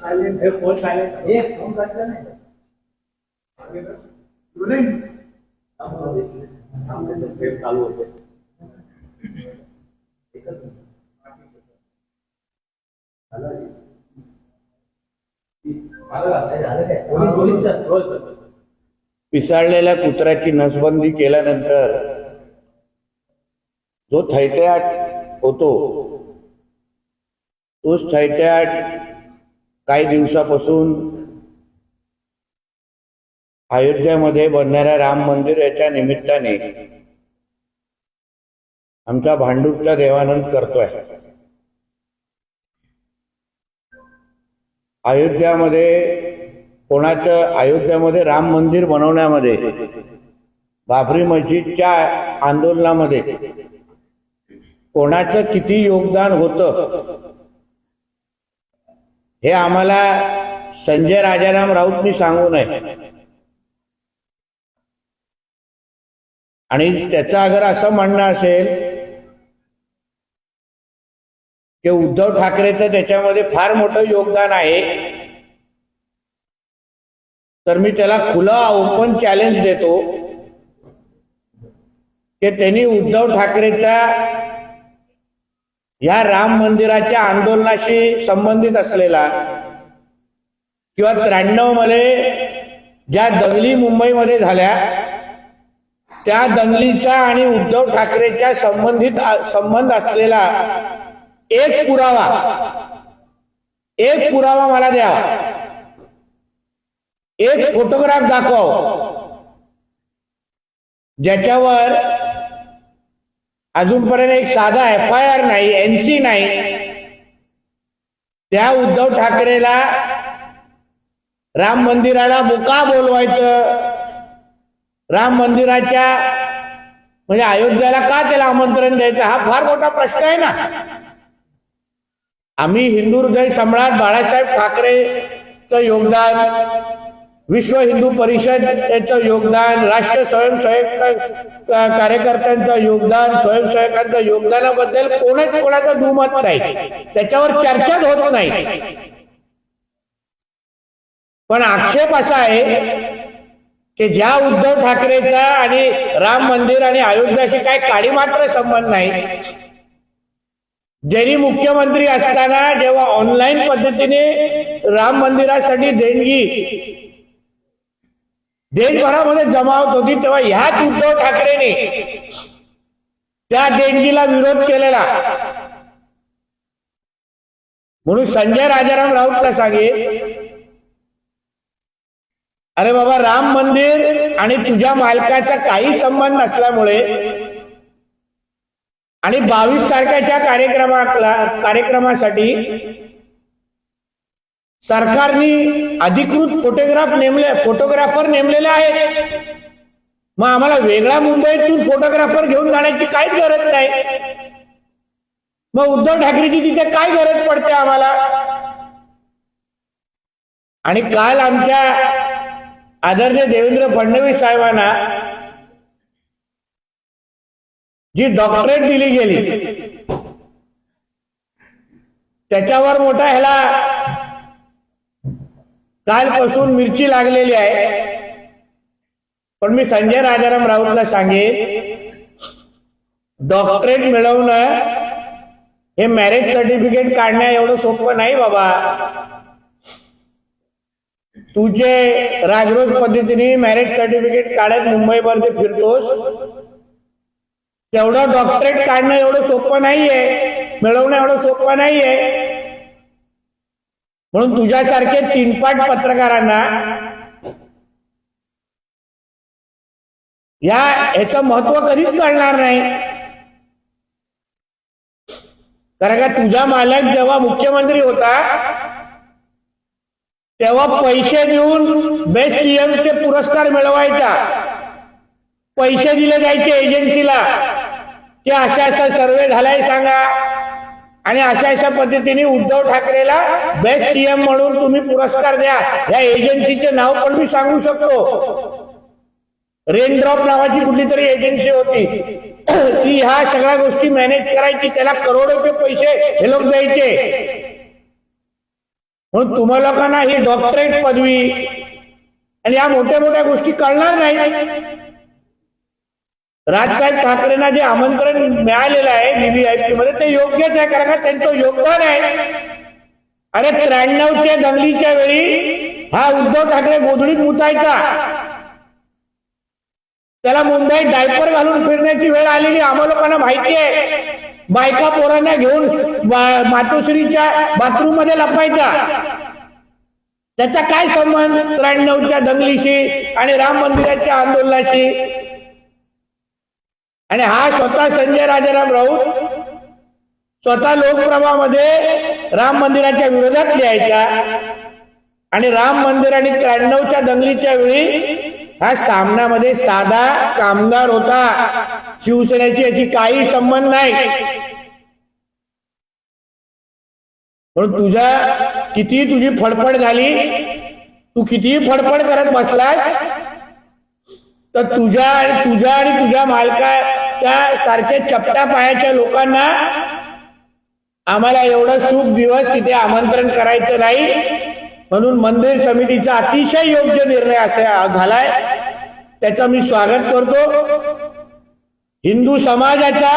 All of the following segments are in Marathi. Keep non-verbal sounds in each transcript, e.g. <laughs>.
सायलेंट हे फोन काढला नाही चालू होते झालं काय पिसाळलेल्या कुत्र्याची नसबंदी केल्यानंतर जो थैत्याट होतो तोच थैत्याट काही दिवसापासून अयोध्यामध्ये बनणाऱ्या राम मंदिर याच्या निमित्ताने आमचा भांडूपचा देवानंद करतोय. अयोध्यामध्ये कोणाचं अयोध्यामध्ये राम मंदिर बनवण्यामध्ये बाबरी मस्जिदच्या आंदोलनामध्ये कोणाचं किती योगदान होतं? हे आम्हाला संजय राजाराम राऊतनी सांगू नये. आणि त्याचं अगर असं म्हणणं असेल की उद्धव ठाकरेचं त्याच्यामध्ये फार मोठं योगदान आहे तर मी त्याला खुलं ओपन चॅलेंज देतो की त्यांनी उद्धव ठाकरेचा या राम मंदिराच्या आंदोलनाशी संबंधित असलेला किंवा त्र्याण्णवमध्ये ज्या दंगली मुंबईमध्ये झाल्या त्या दंगलीच्या आणि उद्धव ठाकरेच्या संबंधित संबंध असलेला एक पुरावा एक पुरावा मला द्या. एक फोटोग्राफ दाखव ज्याच्यावर अजूनपर्यंत एक साधा एफ आय आर नाही एनसी नाही. त्या उद्धव ठाकरेला राम मंदिराला मुका बोलवायचं. राम मंदिराच्या म्हणजे अयोध्याला का त्याला आमंत्रण द्यायचं? हा फार मोठा प्रश्न आहे ना. आम्ही हिंदू हृदय सम्राट बाळासाहेब ठाकरेचं योगदान विश्व हिंदू परिषद याचं योगदान राष्ट्रीय स्वयंसेवक कार्यकर्त्यांचं योगदान स्वयंसेवकांचं योगदानाबद्दल कोणाच कोणाचं दुमत नाही. त्याच्यावर चर्चाच होत नाही. पण आक्षेप असा आहे की ज्या उद्धव ठाकरेचा आणि राम मंदिर आणि अयोध्याशी काय काळी मात्र संबंध नाही ज्यांनी मुख्यमंत्री असताना जेव्हा ऑनलाईन पद्धतीने राम मंदिरासाठी देणगी देशभरामध्ये जमा होत होती तेव्हा ह्याच उद्धव ठाकरेने त्या देणगीला विरोध केलेला. म्हणून संजय राजाराम राऊतला सांगेल अरे बाबा राम मंदिर आणि तुझ्या मालकाचा काही संबंध नसल्यामुळे आणि बावीस तारखेच्या कार्यक्रमाला कार्यक्रमासाठी सरकारने अधिकृत फोटोग्राफ नेमले फोटोग्राफर नेमलेले आहेत. मग आम्हाला वेगळ्या मुंबईतून फोटोग्राफर घेऊन जाण्याची काहीच गरज नाही. मग उद्धव ठाकरेची तिथे काय गरज पडते आम्हाला? आणि काल आमच्या आदरणीय देवेंद्र फडणवीस साहेबांना जी डॉक्टरेट दिली गेली त्याच्यावर मोठा ह्याला कालपासून मिरची लागलेली आहे. पण मी संजय राजाराम राऊतला सांगेन डॉक्टरेट मिळवणं हे मॅरेज सर्टिफिकेट काढण्या एवढं सोपं नाही बाबा. तुझे राजरोज पद्धतीने मॅरेज सर्टिफिकेट काढत मुंबईमध्ये फिरतोस तेवढं डॉक्टरेट काढणं एवढं सोपं नाहीये. मिळवणं एवढं सोपं नाहीये. म्हणून तुझ्यासारखे तीनपाट पत्रकारांना या ह्याचं महत्त्व कधीच कळणार नाही. कारण का तुझा मालक जेव्हा मुख्यमंत्री होता तेव्हा पैसे देऊन बेस्ट सीएम चे पुरस्कार मिळवायचा. पैसे दिले जायचे एजन्सीला की अशा असा सर्वे झालाय सांगा. आणि अशा अशा पद्धतीने उद्धव ठाकरेला बेस्ट सीएम म्हणून तुम्ही पुरस्कार द्या. या एजन्सीचे नाव पण मी सांगू शकतो. रेनड्रॉप नावाची कुठली तरी एजन्सी होती. ती ह्या सगळ्या गोष्टी मॅनेज करायची. त्याला करोडो रुपये पैसे हे लोक द्यायचे. म्हणून तुम्हा लोकांना ही डॉक्टरेट पदवी. आणि या मोठ्या मोठ्या गोष्टी कळणार नाही. राजसाहेब ठाकरेंना जे आमंत्रण मिळालेलं आहे बीबीआयपी मध्ये ते योग्यच आहे कारण का त्यांचं योगदान आहे. अरे त्र्याण्णवच्या दंगलीच्या वेळी हा उद्धव ठाकरे गोधडीत मुतायचा. त्याला मुंबईत डायपर घालून फिरण्याची वेळ आलेली आम्हा लोकांना माहिती आहे. बायका पोरांना घेऊन मातोश्रीच्या बाथरूममध्ये लपायचा. त्याचा काय संबंध त्र्याण्णवच्या दंगलीशी आणि राम मंदिराच्या आंदोलनाशी? आणि हा स्वतः संजय राजाराम राऊत स्वतः लोकप्रभामध्ये राम मंदिराच्या विरोधात लिहायचा. आणि राम मंदिर आणि त्र्याण्णवच्या दंगलीच्या वेळी हा सामनामध्ये साधा कामगार होता. शिवसेनेची याची काही संबंध नाही. म्हणून तुझ्या किती तुझी फडफड झाली तू कितीही फडफड करत बसलास तर तुझ्या आणि तुझ्या आणि तुझ्या मालकाच्या सारख्या चपटा पायाच्या लोकांना आम्हाला एवढं शुभ दिवस तिथे आमंत्रण करायचं नाही. म्हणून मंदिर समितीचा अतिशय योग्य निर्णय असा झालाय. त्याचं मी स्वागत करतो. हिंदू समाजाचा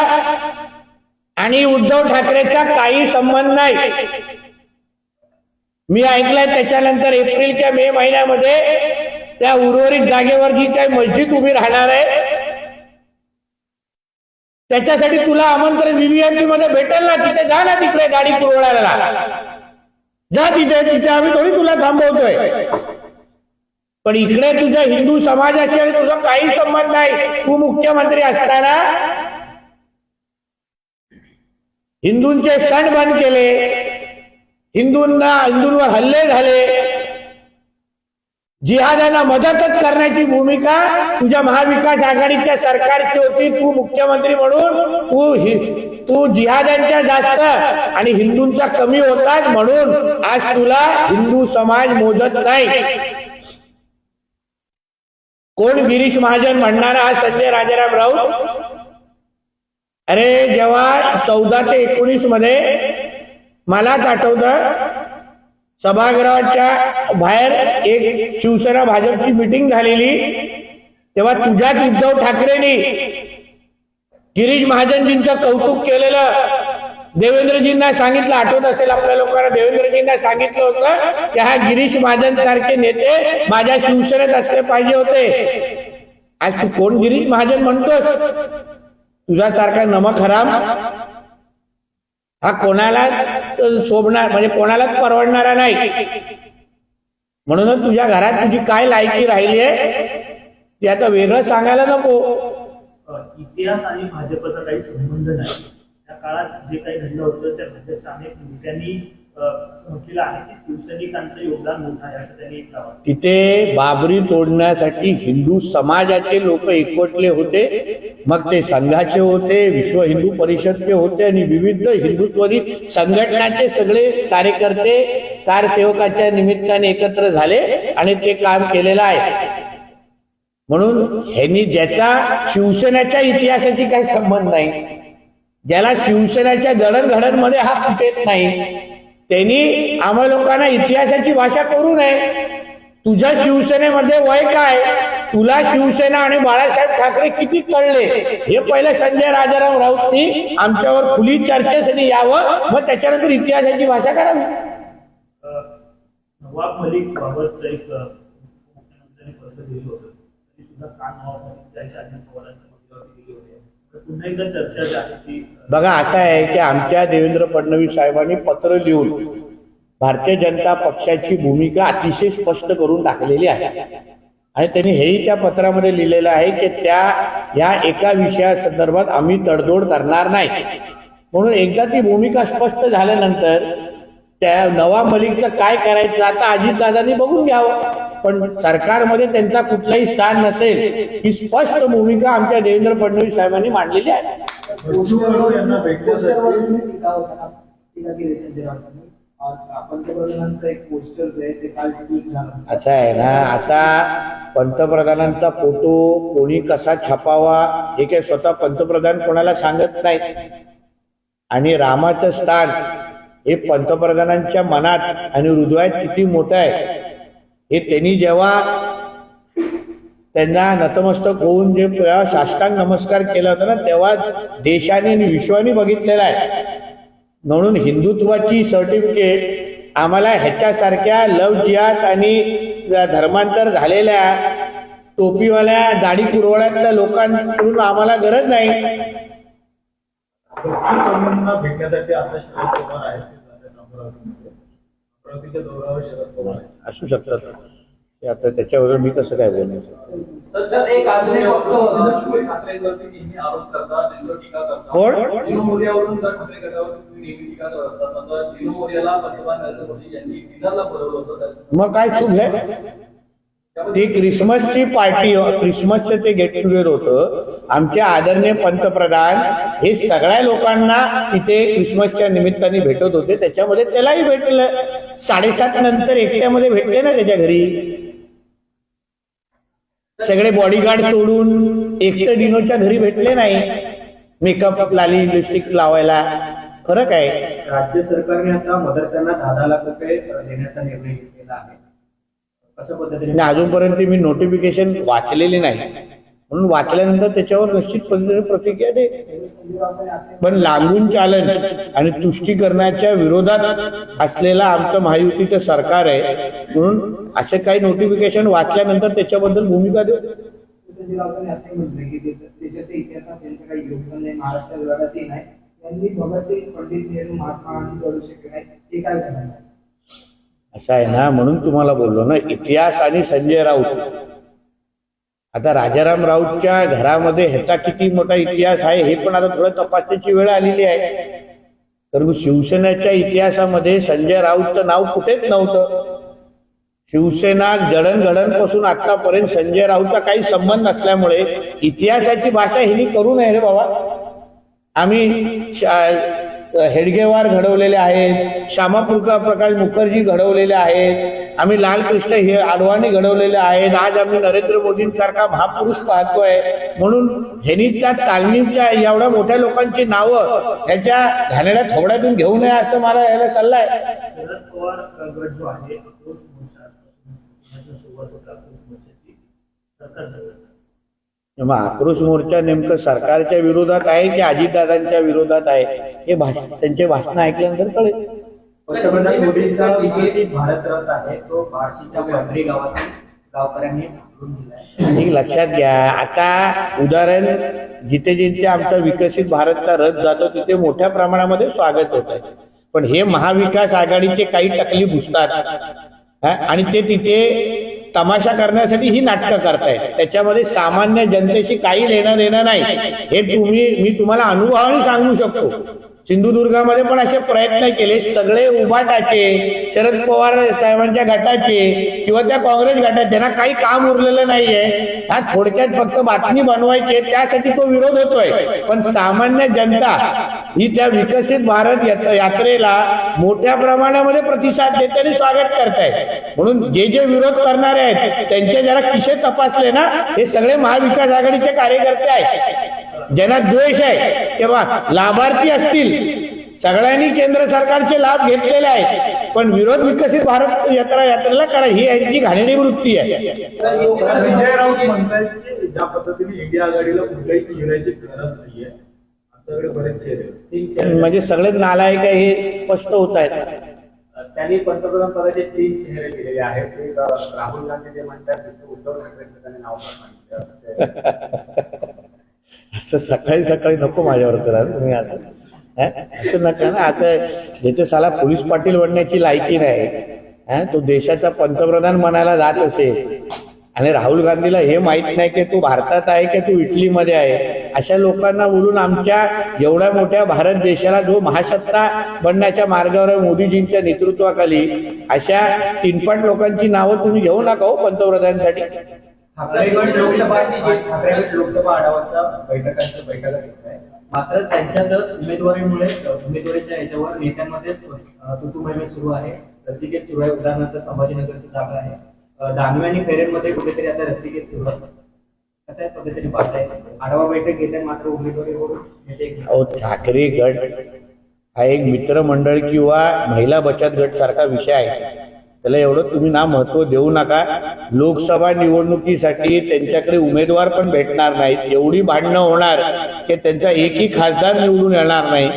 आणि उद्धव ठाकरेचा काही संबंध नाही. मी ऐकलंय त्याच्यानंतर एप्रिलच्या मे महिन्यामध्ये त्या उर्वरित जागेवर जी काही मस्जिद उभी राहणार आहे त्याच्यासाठी तुला आमंत्रण व्हीव्हीआयपी मध्ये भेटेल ना तिथे जा ना तिकडे गाडी पुरवण्याला जा तिथे तिथे आम्ही थोडी तुला थांबवतोय. पण इकडे तुझ्या हिंदू समाजाशी आणि तुझा काही संबंध नाही. तू मुख्यमंत्री असताना हिंदूंचे सण बंद केले. हिंदूंना हिंदूंवर हल्ले झाले. जिहादांना मदतच करण्याची भूमिका तुझ्या महाविकास आघाडीच्या सरकारची होती. तू मुख्यमंत्री म्हणून तू तू जिहादांच्या जास्त आणि हिंदूंचा कमी होतात म्हणून आज तुला हिंदू समाज मोजत नाही. कोण गिरीश महाजन म्हणणारा हा संजय राजाराम राऊत? अरे जेव्हा चौदा ते एकोणीसमध्ये मलाच आठवतं सभागृहाच्या बाहेर एक शिवसेना भाजपची मिटिंग झालेली. तेव्हा तुझ्याच उद्धव ठाकरेंनी गिरीश महाजनजींचं कौतुक केलेलं. देवेंद्रजींना सांगितलं आठवत असेल आपल्या लोकांना देवेंद्रजींना सांगितलं होतं की हा गिरीश महाजन सारखे नेते माझ्या शिवसेनेत असले पाहिजे होते. आज तू कोण गिरीश महाजन म्हणतोस? तुझ्यासारखा नमक हराम. हा कोणाला शोभणार म्हणजे कोणालाच परवडणारा नाही. म्हणूनच तुझ्या घरात तुझी काय लायकी राहिली आहे ते आता वेगळं सांगायला नको. इतिहास आणि भाजपचा काही संबंध नाही. त्या काळात जे काही घडलं होतं त्या भाजपच्या अनेक नेत्यांनी म्हटलेलं आहे की शिवसैनिकांचं योगदान मोठं आहे असं त्यांनी एक तिथे बाबरी तोडण्यासाठी हिंदू समाजाचे लोक एकवटले होते मग ते संघाचे होते विश्व हिंदू परिषदचे होते आणि विविध हिंदुत्वरी संघटनाचे सगळे कार्यकर्ते कारसेवकाच्या निमित्ताने एकत्र झाले आणि ते काम केलेलं आहे. म्हणून ह्यांनी ज्याचा शिवसेनेच्या इतिहासाची काही संबंध नाही ज्याला शिवसेनेच्या जडणघडणमध्ये हा फुटेत नाही. त्यांनी आम्हा लोकांना इतिहासाची भाषा करू नये. तुझ्या शिवसेनेमध्ये वय काय? तुला शिवसेना आणि बाळासाहेब ठाकरे किती कळले? हे पहिलं संजय राजाराम राऊतनी आमच्यावर खुली चर्चेसाठी यावं मग त्याच्यानंतर इतिहासाची भाषा करावी नवाब मलिक बाबत एक मुख्यमंत्र्यांनी पत्र दिली होतं. तरी सुद्धा का नवाब मलिक त्यांच्या अजित पवारांच्या मध्यवर्ती दिली होती? बघा असं आहे की आमच्या देवेंद्र फडणवीस साहेबांनी पत्र लिहून भारतीय जनता पक्षाची भूमिका अतिशय स्पष्ट करून टाकलेली आहे. आणि त्यांनी हेही त्या पत्रामध्ये लिहिलेलं आहे की त्या या एका विषयासंदर्भात आम्ही तडजोड करणार नाही. म्हणून एकदा ती भूमिका स्पष्ट झाल्यानंतर त्या नवा मलिकचं काय करायचं आता अजितदादांनी बघून घ्यावं. पण सरकारमध्ये त्यांचा कुठलाही स्थान नसेल ही स्पष्ट भूमिका आमच्या देवेंद्र फडणवीस साहेबांनी मांडलेली आहे. आहे असं आहे ना आता पंतप्रधानांचा फोटो कोणी कसा छापावा हे काही स्वतः पंतप्रधान कोणाला सांगत नाही आणि रामाचं स्थान हे पंतप्रधानांच्या मनात आणि हृदयात किती मोठं आहे. हे त्यांनी जेव्हा त्यांना नतमस्तक होऊन जे साष्टांग नमस्कार केला होता ना तेव्हा देशाने आणि विश्वाने बघितलेला आहे. म्हणून हिंदुत्वाची सर्टिफिकेट आम्हाला ह्याच्यासारख्या लव जिहाद आणि धर्मांतर झालेल्या टोपीवाल्या दाढी कुरवड्यातल्या लोकांकडून आम्हाला गरज नाही. भेटण्यासाठी आता असू शकतात. ते आता त्याच्यावर मी कसं काय बोलणार? कोण? मग काय चूक आहे? ती क्रिसमसची पार्टी क्रिसमसचं ते गेट टुगेदर होतं. आमचे आदरणीय पंतप्रधान हे सगळ्या लोकांना तिथे क्रिसमसच्या निमित्ताने भेटत होते. त्याच्यामध्ये त्यालाही भेटलं. साडेसात नंतर एकट्यामध्ये भेटले ना त्याच्या घरी. सगळे बॉडीगार्ड सोडून एकटं डिनोच्या घरी भेटले नाही. मेकअप लाली लिपस्टिक लावायला. फरक आहे राज्य सरकारने आता मदरशांना दहा दहा लाख रुपये देण्याचा निर्णय घेतलेला आहे. कशा पद्धतीने अजूनपर्यंत मी नोटिफिकेशन वाचलेली नाही. म्हणून वाचल्यानंतर त्याच्यावर निश्चित पद्धतीने प्रतिक्रिया दे. पण लांबून चालन आणि तुष्टीकरणाच्या विरोधात असलेलं आमचं महायुतीचं सरकार आहे म्हणून असे काही नोटिफिकेशन वाचल्यानंतर त्याच्याबद्दल भूमिका देऊ. असं आहे ना म्हणून तुम्हाला बोललो ना इतिहास आणि संजय राऊत. आता राजाराम राऊतच्या घरामध्ये ह्याचा किती मोठा इतिहास आहे हे पण आता थोडं तपासण्याची वेळ आलेली आहे. तर शिवसेनेच्या इतिहासामध्ये संजय राऊतचं नाव कुठेच नव्हतं. शिवसेना जडणघडणपासून आतापर्यंत संजय राऊतचा काही संबंध नसल्यामुळे इतिहासाची भाषा हिनी करू नये रे बाबा. आम्ही शा- हेडगेवार घडवलेले आहेत श्यामापुरका प्रकाश मुखर्जी घडवलेले आहेत आम्ही लालकृष्ण हे आडवाणी घडवलेले आहेत आज आम्ही नरेंद्र मोदींसारखा महापुरुष पाहतोय. म्हणून ह्यांनी त्या तालमीच्या एवढ्या मोठ्या लोकांची नावं ह्याच्या घाणेड्या थोड्यातून घेऊ नये असं मला याला सल्ला आहे मग आक्रोश मोर्चा नेमकं सरकारच्या विरोधात आहे की अजितदादांच्या विरोधात आहे? हे भाषण त्यांचे भाषण ऐकल्यानंतर कळेल. पंतप्रधान मोदींचा विकसित भारत रथ आहे. तो बार्शीच्या पंढरी गावातील गावकऱ्यांनी आणि लक्षात घ्या आता उदाहरण जिथे जिथे आमचा विकसित भारतचा रथ जातो तिथे मोठ्या प्रमाणामध्ये स्वागत होत आहे. पण हे महाविकास आघाडीचे काही टकली घुसतात. आणि ते तिथे तमाशा करण्यासाठी ही नाटकं करतायत त्याच्यामध्ये सामान्य जनतेशी काही लेणं देणं नाही हे तुम्ही मी तुम्हाला अनुभवाने सांगू शकतो. सिंधुदुर्गामध्ये पण असे प्रयत्न केले. सगळे उभाटाचे शरद पवार साहेबांच्या गटाचे किंवा त्या काँग्रेस गटाचे त्यांना काही काम उरलेलं नाहीये. हा थोडक्यात फक्त बातमी बनवायची त्यासाठी तो विरोध होतोय. पण सामान्य जनता ही त्या विकसित भारत यात्रेला मोठ्या प्रमाणामध्ये प्रतिसाद देते आणि स्वागत करतायत म्हणून जे जे विरोध करणारे आहेत त्यांचे जरा किशे तपासले ना. हे सगळे महाविकास आघाडीचे कार्यकर्ते आहेत. ज्यांना द्वेष आहे तेव्हा लाभार्थी असतील. सगळ्यांनी केंद्र सरकारचे लाभ घेतलेले आहेत. पण विरोध विकसित भारत यात्रा यात्रेला करा ही यांची घाणेरडी वृत्ती आहे. संजय राऊत म्हणतायत की ज्या पद्धतीने इंडिया आघाडीला कुठल्याही चेहऱ्याची गरज नाहीये. आमच्याकडे. म्हणजे सगळे नालायक आहे हे स्पष्ट होत आहेत. त्यांनी पंतप्रधान पदाचे तीन चेहरे दिलेले आहेत. राहुल गांधी जे म्हणतात उद्धव त्यांनी नाव <laughs> असं सकाळी सकाळी नको माझ्यावर करा तुम्ही आता असं नका ना आता ज्याच्या साला पोलीस पाटील बनण्याची लायकी नाही. तो देशाचा पंतप्रधान म्हणायला जात असेल. आणि राहुल गांधीला हे माहीत नाही की तू भारतात आहे की तू इटलीमध्ये आहे? अशा लोकांना बोलून आमच्या एवढ्या मोठ्या भारत देशाला जो महासत्ता बनण्याच्या मार्गावर आहे मोदीजींच्या नेतृत्वाखाली अशा तीनपट लोकांची नावं तुम्ही घेऊ नका हो पंतप्रधानांसाठी. ठाकरेगड लोकसभा ठाकरेगड लोकसभा आढावाच्या बैठकांच्या बैठका घेत आहे. मात्र त्यांच्यात उमेदवारीमुळे उमेदवारीच्या याच्यावर नेत्यांमध्ये तुतुमैमे सुरू आहे. रसिकेत सुरू आहे उदाहरणार्थ संभाजीनगरची जागा आहे. अं, दानवे आणि फेरेंमध्ये कुठेतरी आता रसिकेत सुरू आहे? कशा पद्धतीने पाहताय आढावा बैठक घेत आहे मात्र उमेदवारीवरून नेते ठाकरे गट हा एक मित्रमंडळ किंवा महिला बचत गट सारखा विषय आहे. त्याला एवढं तुम्ही ना महत्त्व देऊ नका. लोकसभा निवडणुकीसाठी त्यांच्याकडे उमेदवार पण भेटणार नाहीत. एवढी भांडणं होणार की त्यांचा एकही खासदार निवडून येणार नाही.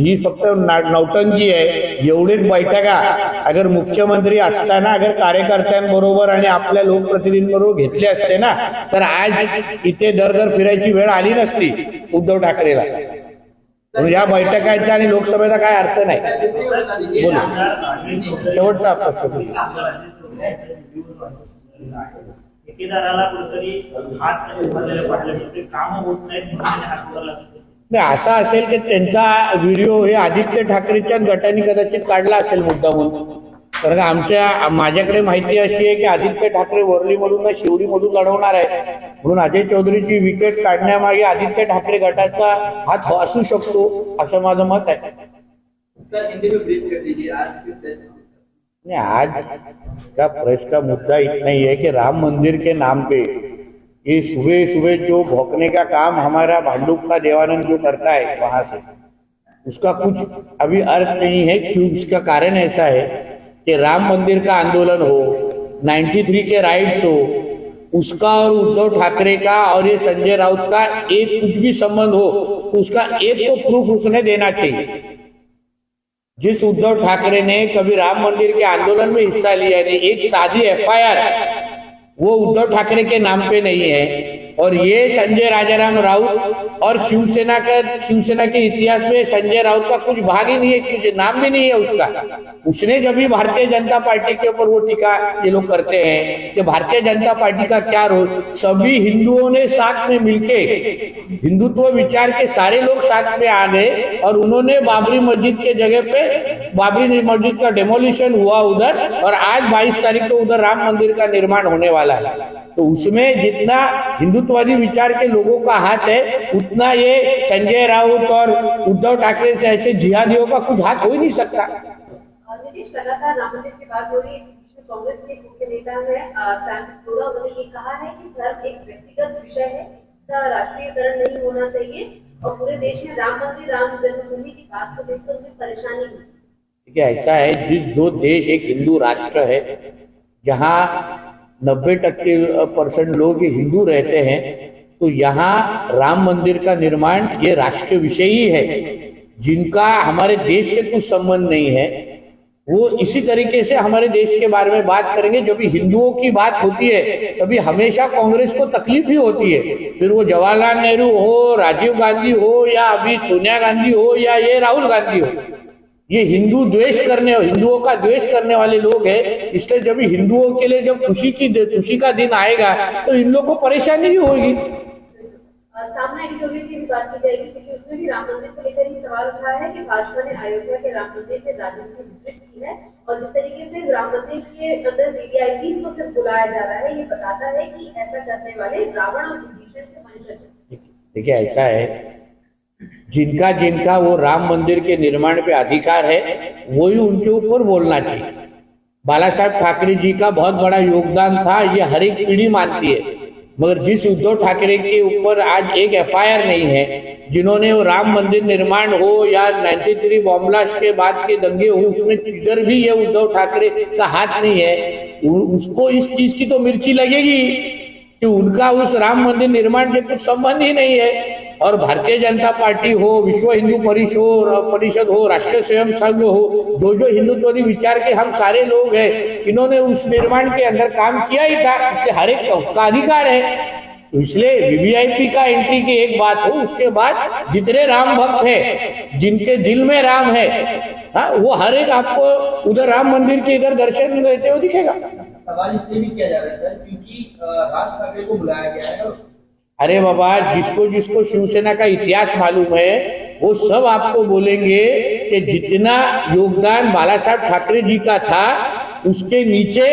ही फक्त नौटंकी आहे. एवढीच बैठका. अगर मुख्यमंत्री असताना अगर कार्यकर्त्यांबरोबर आणि आपल्या लोकप्रतिनिधींबरोबर घेतले असते ना तर आज इथे दर दर फिरायची वेळ आली नसती उद्धव ठाकरेला. म्हणून या बैठकांचा आणि लोकसभेचा काय अर्थ नाही बोलू. शेवटचा. ठेकेदाराला कुठेतरी हात म्हणजे काम होत नाहीत नाही असा असेल की त्यांचा व्हिडिओ हे आदित्य ठाकरेच्या गटाने कदाचित काढला असेल मुद्दा म्हणून कारण आमच्या माझ्याकडे माहिती अशी आहे की आदित्य ठाकरे वरलीमधून ना शिवडीमधून लढवणार आहे. म्हणून अजय चौधरीची विकेट काढण्यामागे आदित्य ठाकरे गटाचा हात असू शकतो असं माझं मत आहे. नहीं आज का प्रेस का मुद्दा इतना ही है कि राम मंदिर के नाम पे. ये सुबह सुबह जो भौंकने का काम हमारा भांडुप का देवानंद जो करता है वहाँ से. उसका कुछ अभी अर्थ नहीं है क्यों उसका कारण ऐसा है. कि राम मंदिर का आंदोलन हो 93 के राइट्स हो, उसका और उद्धव ठाकरे का और ये संजय राउत का एक कुछ भी संबंध हो तो उसका एक तो प्रूफ उसने देना चाहिए। जिस उद्धव ठाकरे ने कभी राम मंदिर के आंदोलन में हिस्सा लिया नहीं एक सादी एफआईआर वो उद्धव ठाकरे के नाम पे नहीं है। और ये संजय राजाराम राउत और शिवसेना का, शिवसेना के इतिहास में संजय राउत का कुछ भाग ही नहीं है नाम भी नहीं है उसका। उसने जब भी भारतीय जनता पार्टी के ऊपर वो टीका ये लोग करते हैं कि भारतीय जनता पार्टी का क्या रोल, सभी हिंदुओं ने साथ में मिलके, हिंदुत्व विचार के सारे लोग साथ में आ गए और उन्होंने बाबरी मस्जिद के जगह पे, बाबरी मस्जिद का डेमोलिशन हुआ उधर और आज 22 तारीख को उधर राम मंदिर का निर्माण होने वाला है। तो उसमें जितना हिंदुत्ववादी विचार के लोगों का हाथ है उतना ये संजय राउत और उद्धव ठाकरे से ऐसे जिहादियों का कुछ हाथ हो ही नहीं सकता। लगातार राम मंदिर की बात हो रही है इस बीच में कांग्रेस के मुख्य नेता है अ, सैम पित्रोदा उन्होंने ये कहा है कि धर्म एक व्यक्तिगत विषय है इसका राष्ट्रीयकरण नहीं होना चाहिए और पूरे देश में राम मंदिर राम जन्मभूमि की बात को उन्हें परेशानी हुई ऐसा है जिस जो देश एक हिंदू राष्ट्र है जहाँ नब्बे टक्के परसेंट लोग हिंदू रहते हैं तो यहाँ राम मंदिर का निर्माण ये राष्ट्र विषय ही है। जिनका हमारे देश से कुछ संबंध नहीं है, वो इसी तरीके से हमारे देश के बारे में बात करेंगे। जब भी हिंदुओं की बात होती है, तभी हमेशा कांग्रेस को तकलीफ़ ही होती है। फिर वो जवाहरलाल नेहरू हो, राजीव गांधी हो, या अभी सोनिया गांधी हो, या ये राहुल गांधी हो। ये हिंदू द्वेष करने हिंदुओं का द्वेष करने वाले लोग हैं। इसलिए जब हिंदुओं के लिए जब खुशी की खुशी का दिन आएगा तो इन लोगों को परेशानी ही होगी। सामना एडिटोरियल की बात की जाएगी क्योंकि उसमें भी राम मंदिर को लेकर सवाल उठा है कि भाजपा ने अयोध्या के राम मंदिर से राजनीति की है और जिस तरीके से राम मंदिर के अंदर वीवीआईपी को सिर्फ़ बुलाया जा रहा है ये बताता है कि ऐसा करने वाले रावण और विभीषण के मनुष्य देखिए ऐसा है जिनका जिनका वो राम मंदिर के निर्माण पे अधिकार है, वही उनके ऊपर बोलना चाहिए। बाला साहब ठाकरे जी का बहुत बड़ा योगदान था, ये हर एक पीढ़ी मानती है। मगर जिस उद्धव ठाकरे के ऊपर आज एक एफआईआर नहीं है, जिन्होंने वो राम मंदिर निर्माण हो या 93 बॉम्ब ब्लास्ट के बाद के दंगे हो, उसमें किधर भी ये उद्धव ठाकरे का हाथ नहीं है उसको इस चीज़ की तो मिर्ची लगेगी। कि उनका उस राम मंदिर निर्माण से कुछ संबंध ही नहीं है। और भारतीय जनता पार्टी हो, विश्व हिंदू परिषद हो परिषद हो, राष्ट्रीय स्वयं संघ हो, जो जो हिंदुत्ववादी विचार के हम सारे लोग हैं, इन्होंने उस निर्माण के अंदर काम किया ही था। इससे हर एक उसका अधिकार है। इसलिए वीवीआईपी का एंट्री की एक बात हो, उसके बाद जितने राम भक्त है, जिनके दिल में राम है हाँ वो हर एक आपको उधर राम मंदिर के इधर दर्शन देते हुए दिखेगा। सवाल इसलिए भी किया जा रहा है क्योंकि अरे बाबा, जिसको जिसको शिवसेना का इतिहास मालूम है, वो सब आपको बोलेंगे कि जितना योगदान बाला साहब ठाकरे जी का था, उसके नीचे,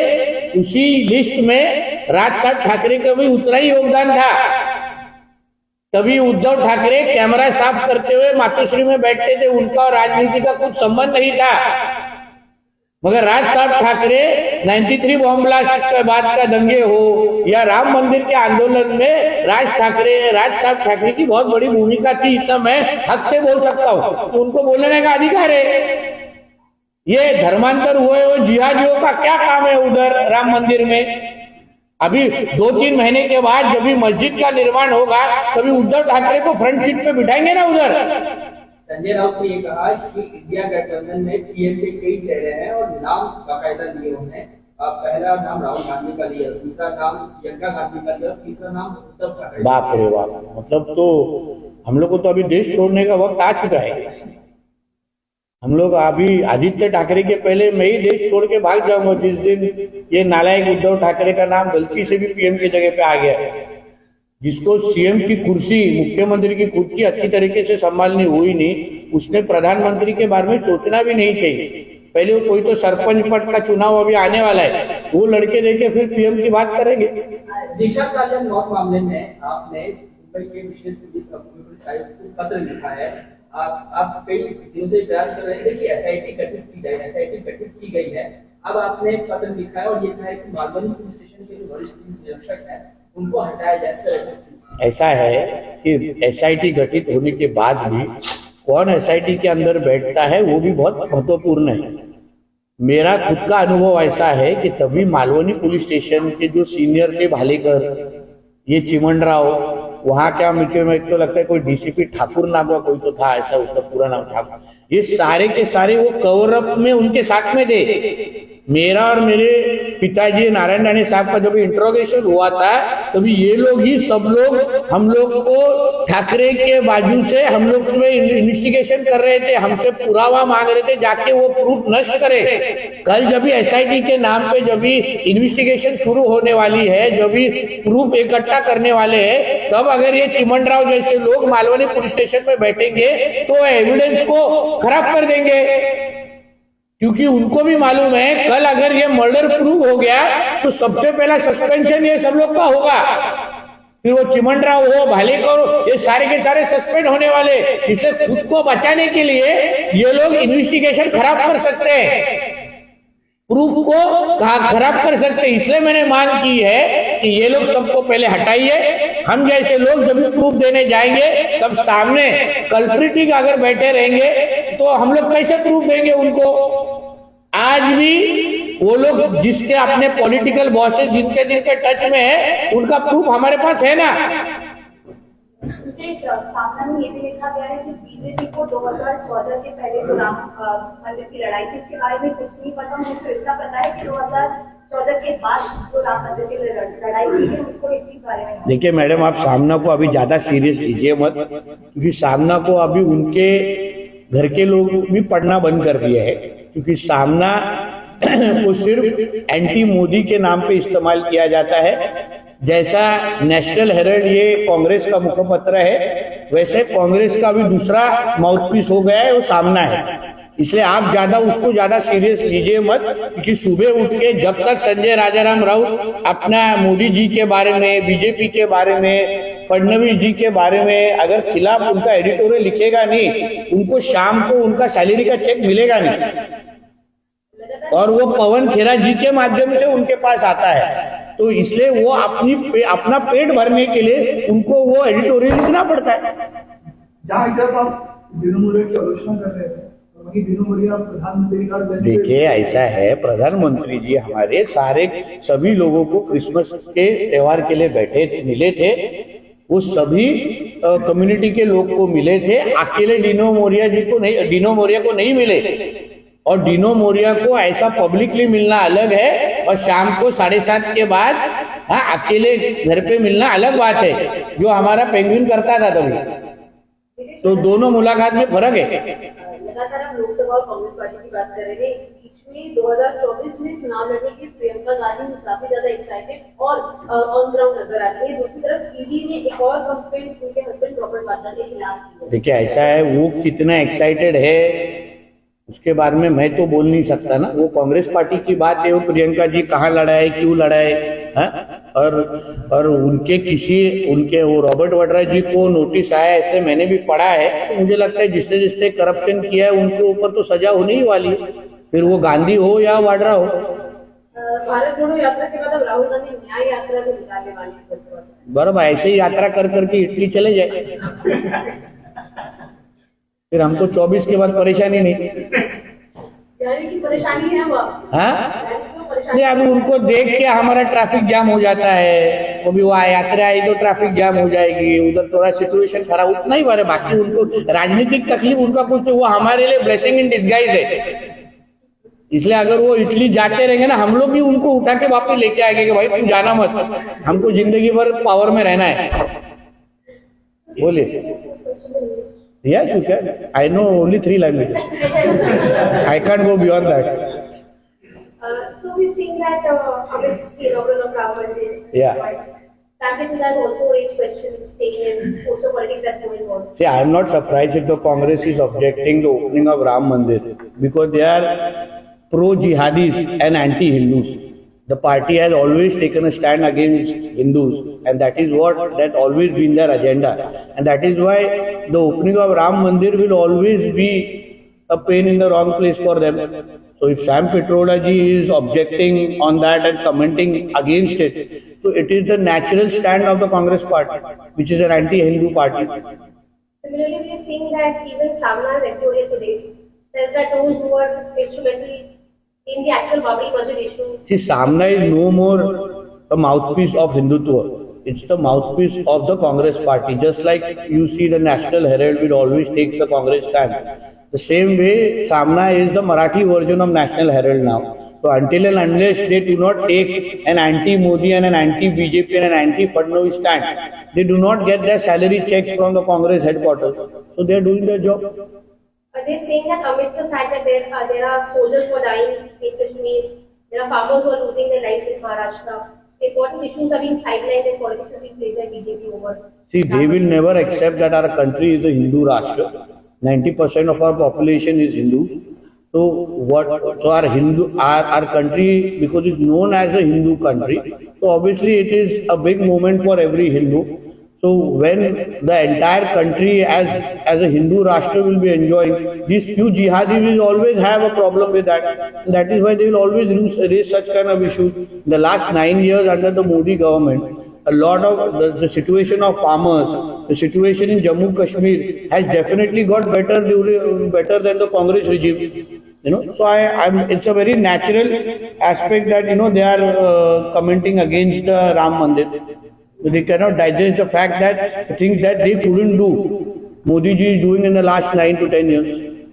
उसी लिस्ट में राज साहब ठाकरे का भी उतना ही योगदान था। तभी उद्धव ठाकरे कैमरा साफ़ करते हुए मातोश्री में बैठते थे, उनका और राजनीति का कुछ संबंध नहीं था। मगर राज साहब ठाकरे 93 बॉम्ब ब्लास्ट के बाद का दंगे हो, या राम मंदिर के आंदोलन में राज ठाकरे, राज साहब ठाकरे की बहुत बड़ी भूमिका थी, इतना मैं हक से बोल सकता हूँ। तो उनको बोलने का अधिकार है। ये धर्मांतर हुए हो जिहादियों का क्या काम है उधर राम मंदिर में? अभी दो तीन महीने के बाद जब भी मस्जिद का निर्माण होगा, तभी उद्धव ठाकरे को फ्रंट सीट पे बिठाएँगे ना उधर। संजय राउत ने ये कहा कि इंडिया गठबंधन में पीएम के कई चेहरे हैं और नाम बाकायदा लिए अ, पहला नाम राहुल गांधी का लिया दूसरा नाम प्रियंका गांधी का लिया तीसरा नाम उद्धव ठाकरे बाप रे बाप मतलब तो हम लोग को तो अभी देश छोड़ने का वक्त आ चुका है। हम लोग अभी आदित्य ठाकरे के पहले मैं ही देश छोड़ के भाग जाऊँगा जिस दिन ये नालायक उद्धव ठाकरे का नाम गलती से भी पीएम की जगह पे आ गया है। जिसको सीएम की कुर्सी, मुख्यमंत्री की कुर्सी अच्छी तरीके से संभालनी हुई नहीं, उसने प्रधानमंत्री के बारे में सोचना भी नहीं चाहिए। पहले वो कोई तो सरपंच पद का चुनाव अभी आने वाला है, वो लड़के देके फिर पीएम की बात करेंगे। दिशा मामले में आपने मुंबई के विशेष पत्र लिखा है। आप आप कई दिनों से बयान कर रहे थे कि एसआईटी गठित की जाए एसआईटी गठित की गई है। अब आपने पत्र लिखा है और ये कहा है कि मालवनी पुलिस स्टेशन के जो वरिष्ठ निरीक्षक है उनको हटाया जाए सर ऐसा है कि एसआईटी गठित होने के बाद भी कौन एसआईटी के अंदर बैठता है, वो भी बहुत महत्वपूर्ण है। मेरा खुद का अनुभव ऐसा है कि तभी मालवनी पुलिस स्टेशन के जो सीनियर थे भालेकर, ये चिमनराव, वहाँ क्या मुझे में तो लगता है कोई डीसीपी ठाकुर नाम का कोई तो था, ऐसा उसका पूरा नाम ठाकुर ये सारे के सारे वो कवर अप में उनके साथ में थे। मेरा और मेरे पिताजी नारायण राणे साहब का जब इंट्रोगेशन हुआ था तभी ये लोग ही सब लोग हम लोग को ठाकरे के बाजू से हम लोग इन्वेस्टिगेशन कर रहे थे, हमसे पुरावा मांग रहे थे, जाके वो प्रूफ नष्ट करे। कल जब भी एसआईटी के नाम पे जब भी इन्वेस्टिगेशन शुरू होने वाली है, जब भी प्रूफ इकट्ठा करने वाले है, तब अगर ये चिमन राव जैसे लोग मालवनी पुलिस स्टेशन में बैठेंगे तो एविडेंस को खराब कर देंगे। क्योंकि उनको भी मालूम है, कल अगर ये मर्डर प्रूव हो गया तो सबसे पहला सस्पेंशन ये सब लोग का होगा। फिर वो चिमन राव हो भाले करो ये सारे के सारे सस्पेंड होने वाले। इसे खुद को बचाने के लिए ये लोग इन्वेस्टिगेशन खराब कर सकते हैं। प्रूफ को कहा- खराब कर सकते इसलिए मैंने मांग की है कि ये लोग सबको पहले हटाइए। हम जैसे लोग जब भी प्रूफ देने जाएँगे, तब सामने कल्प्रिटी का अगर बैठे रहेंगे तो हम लोग कैसे प्रूफ देंगे उनको? आज भी वो लोग जिसके अपने पॉलिटिकल बॉसेस जिनके जिनके टच में है, उनका प्रूफ हमारे पास है ना? मुझे सामना में ये भी लिखा गया है कि बीजेपी को 2014 के पहले जो राम की लड़ाई थी इसके बारे में कुछ नहीं पता मुझे तो इतना पता है कि 2014 के बाद जो राम मंदिर की लड़ाई हुई उनको इसी बारे में देखिए मैडम आप सामना को अभी ज़्यादा सीरियस लीजिए मत क्योंकि सामना को अभी उनके घर के लोग भी पढ़ना बंद कर दिए है क्योंकि सामना <clears throat> को सिर्फ़ एंटी मोदी के नाम पे इस्तेमाल किया जाता है जैसा नेशनल हेरल्ड ये कांग्रेस का मुखपत्र है, वैसे कांग्रेस का भी दूसरा माउथपीस हो गया है, वो सामना है। इसलिए आप ज़्यादा उसको ज़्यादा सीरियस लीजिए मत, क्योंकि सुबह उठ के जब तक संजय राजाराम राउत अपना मोदी जी के बारे में, बीजेपी के बारे में, फडणवीस जी के बारे में अगर खिलाफ उनका एडिटोरियल लिखेगा नहीं, उनको शाम को उनका सैलरी का चेक मिलेगा नहीं। और वो पवन खेरा जी के माध्यम से उनके पास आता है। तो इसलिए वो अपनी पे, अपना पेट भरने के लिए उनको वो एडिटोरियल लिखना पड़ता है। जहाँ इधर आप दिनू की आलोचना कर रहे थे तो देखिए ऐसा है प्रधानमंत्री जी हमारे सारे सभी लोगों को क्रिसमस के त्योहार के लिए बैठे मिले थे। वो सभी कम्युनिटी के लोग को मिले थे। अकेले डिनो मोरिया जी को नहीं डिनो मोरिया को नहीं मिले। और डिनो मोरिया को ऐसा पब्लिकली मिलना अलग है और शाम को साढ़े सात के बाद हाँ अकेले घर पे मिलना अलग बात है जो हमारा पेंगुइन करता था तभी। तो दोनों मुलाकात में फ़र्क है। लगातार हम लोकसभा और कांग्रेस पार्टी की बात कर रहे थे बीच में 2024 में चुनाव लड़ने की प्रियंका गांधी काफ़ी ज़्यादा एक्साइटेड और ऑन ग्राउंड नज़र आती है। दूसरी तरफ़ ईडी ने एक और कंप्लेंट उनके हस्बैंड रॉबर्ट वाड्रा के खिलाफ देखिए ऐसा है वो कितना एक्साइटेड है उसके बारे में मैं तो बोल नहीं सकता ना वो कांग्रेस पार्टी की बात है वो प्रियंका जी कहाँ लड़ाए क्यों लड़ाए हैं? और और उनके किसी उनके वो रॉबर्ट वड्रा जी को नोटिस आया ऐसे मैंने भी पढ़ा है तो मुझे लगता है जिसने जिसने करप्शन किया है उनके ऊपर तो सजा होने ही वाली है फिर वो गांधी हो या वाड्रा हो भारत यात्रा के बाद राहुल गांधी न्याय यात्रा भी निकालने वाले बच्चों में। बराबर ऐसे ही यात्रा कर करके इटली चले जाए फिर हमको 24 के बाद परेशानी नहीं। यानी कि परेशानी है वहाँ। हाँ? वो नहीं अभी उनको देख के हमारा ट्रैफ़िक जाम हो जाता है। वो भी वहाँ यात्रा आई तो ट्रैफ़िक जाम हो जाएगी। उधर थोड़ा सिचुएशन खराब उतना ही बारे बाकी उनको राजनीतिक तकलीफ़ उनका कुछ तो वो हमारे लिए ब्लेसिंग इन डिस्गाइज है। इसलिए अगर वो इटली जाते रहेंगे ना हम लोग भी उनको उठा के वापस लेके आएँगे कि भाई तू जाना मत। हमको ज़िंदगी भर पावर में रहना है। बोलिए। Yes, you can. I know only three languages. <laughs> I can't go beyond that. Uh, so we've seen that uh, Amit's inaugural of Ram Mandir. Yeah. That also raised questions saying there's also politics that's going on. See, I am not surprised if the Congress is objecting the opening of Ram Mandir because they are pro-jihadis and anti-Hindus. The party has always taken a stand against Hindus and that is what that always been their agenda. And that is why the opening of Ram Mandir will always be a pain in the wrong place for them. So if Sam Petroda ji is objecting on that and commenting against it, so it is the natural stand of the Congress party, which is an anti-Hindu party. Similarly, we are seeing that even Samna Rectoria today says that those who are instrumental in the actual Babri Masjid issue See, Samna is no more the mouthpiece of Hindutva. It's the mouthpiece of the Congress party. Just like you see the National Herald will always take the Congress stand. The same way, Samna is the Marathi version of National Herald now. So until and unless they do not take an anti-Modi and an anti-BJP and an anti-Fadnavis stand, they do not get their salary checks from the Congress headquarters. So they are doing their job. Are they saying that amidst the fact that there are, there are soldiers who are dying in Kashmir, there are farmers who are losing their lives in Maharashtra, important issues are being sidelined and politics are being played by BJP over. See, they will never accept that our country is a Hindu Rashtra. 90% of our population is Hindu. So what, so our Hindu, our, our country, because it's known as a Hindu country, so obviously it is a big moment for every Hindu. So when the entire country as, as a Hindu Rashtra will be enjoying, these few jihadis will always have a problem with that. That is why they will always raise, such kind of issues. The last nine years under the Modi government, a lot of the, the situation of farmers, the situation in Jammu Kashmir has definitely got better better than the Congress regime. You know, so I, I'm, it's a very natural aspect that you know they are uh, commenting against the Ram Mandir. So they cannot digest the fact that the things that they couldn't do, Modi ji is doing in the last nine to ten years.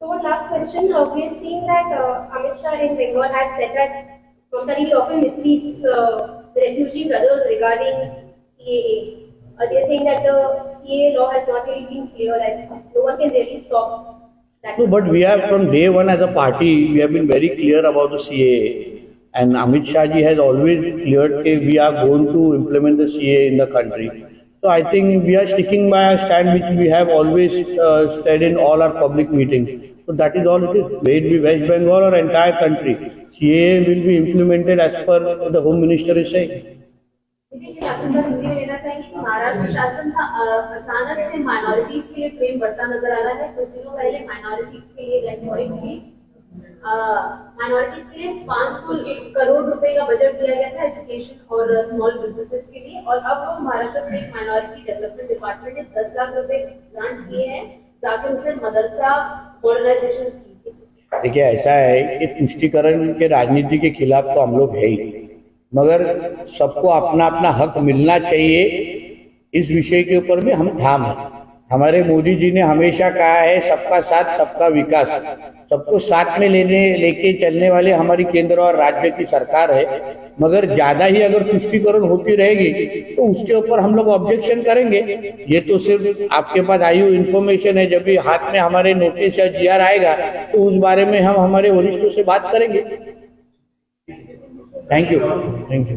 So one last question, uh, we have seen that uh, Amit Shah in Bengal had said that Mamta Didi often misleads uh, the refugee brothers regarding CAA. Uh, they are saying that the CAA law has not really been clear and no one can really stop that. No, but we have from day one as a party, we have been very clear about the CAA. And Amit Shah ji has always cleared that we are going to implement the CAA in the country. So I think we are sticking by our stand which we have always uh, said in all our public meetings. So that is all it is. May it be West Bengal or entire country. CAA will be implemented as per the Home Minister is saying. Nitin ji आपके साथ हिंदी में लेना चाहेंगे कि महाराष्ट्र शासन का अ, अचानक से माइनॉरिटीज के लिए फ्रेम बढ़ता नजर आ रहा है कुछ दिनों पहले माइनॉरिटीज के लिए एम्प्लॉयड के माइनॉरिटीज के लिए 500 करोड़ रुपए का बजट दिया गया था एजुकेशन और स्मॉल बिजनेसेस के लिए। और अब Maharashtra state minority development department ने 10 लाख रुपए ग्रांट दिए हैं ताकि उनसे मदरसा मॉडर्नाइजेशन देखिए ऐसा है कि तुष्टिकरण के राजनीति के खिलाफ तो हम लोग है ही। मगर सबको अपना अपना हक मिलना चाहिए। इस विषय के ऊपर भी हम थाम हैं। हमारे मोदी जी ने हमेशा कहा है, सबका साथ, सबका विकास। सबको साथ में लेने, लेके चलने वाले हमारी केंद्र और राज्य की सरकार है। मगर ज़्यादा ही अगर तुष्टिकरण होती रहेगी तो उसके ऊपर हम लोग ऑब्जेक्शन करेंगे। ये तो सिर्फ़ आपके पास आई हुई इन्फॉर्मेशन है। जब भी हाथ में हमारे नोटिस या जीआर आएगा तो उस बारे में हम हमारे वरिष्ठों से बात करेंगे। Thank you thank you